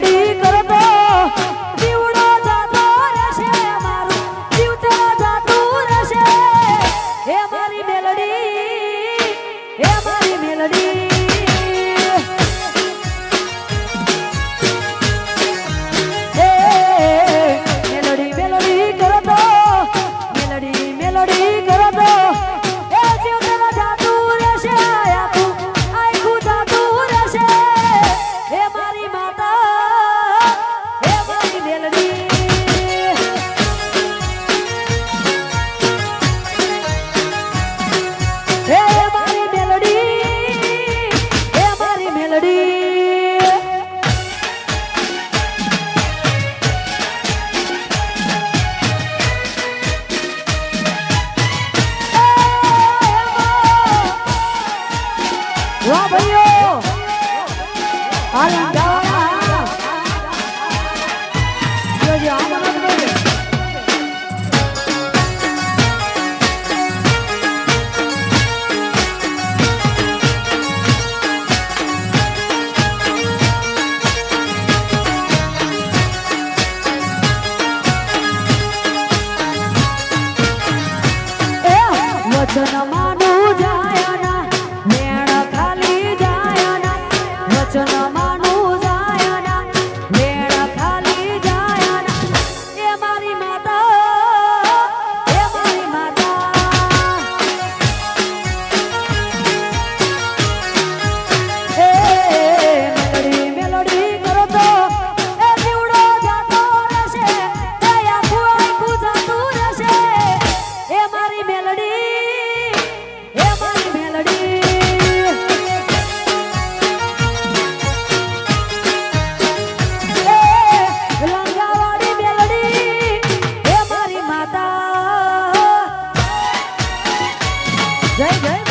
લડી કરતો. જીવડો જાતો રહેશે મારું. જીવતો જાતો રહેશે. હે મારી મેલડી મારી મેલડી. જો 来来